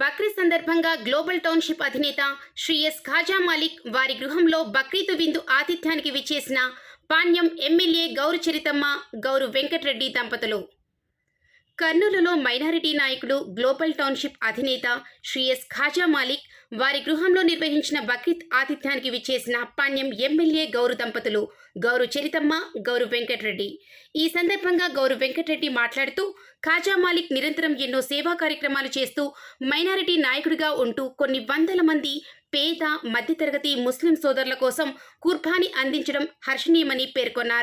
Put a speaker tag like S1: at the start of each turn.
S1: బక్రీద్ సందర్భంగా global township అధినేత Shri yes Khaja Malik వారి గృహంలో బక్రీద్ విందు ఆతిథ్యానికి విచ్చేసిన పాణ్యం ఎమ్మెల్యే గౌరు చరితమ్మ గౌరు వెంకటరెడ్డి దంపతులు. కర్నూలులో మైనారిటీ నాయకుడు గ్లోబల్ టౌన్షిప్ అధినేత శ్రీఎస్ ఖాజా మాలిక్ వారి గృహంలో నిర్వహించిన బక్రీద్ ఆతిథ్యానికి విచ్చేసిన పాణ్యం ఎమ్మెల్యే గౌరు దంపతులు గౌరు చరితమ్మ గౌరు వెంకటరెడ్డి. ఈ సందర్భంగా గౌరు వెంకటరెడ్డి మాట్లాడుతూ ఖాజా మాలిక్ నిరంతరం ఎన్నో సేవా కార్యక్రమాలు చేస్తూ మైనారిటీ నాయకుడిగా ఉంటూ కొన్ని వందల మంది పేద మధ్యతరగతి ముస్లిం సోదరుల కోసం కుర్బానీ అందించడం హర్షణీయమని పేర్కొన్నారు.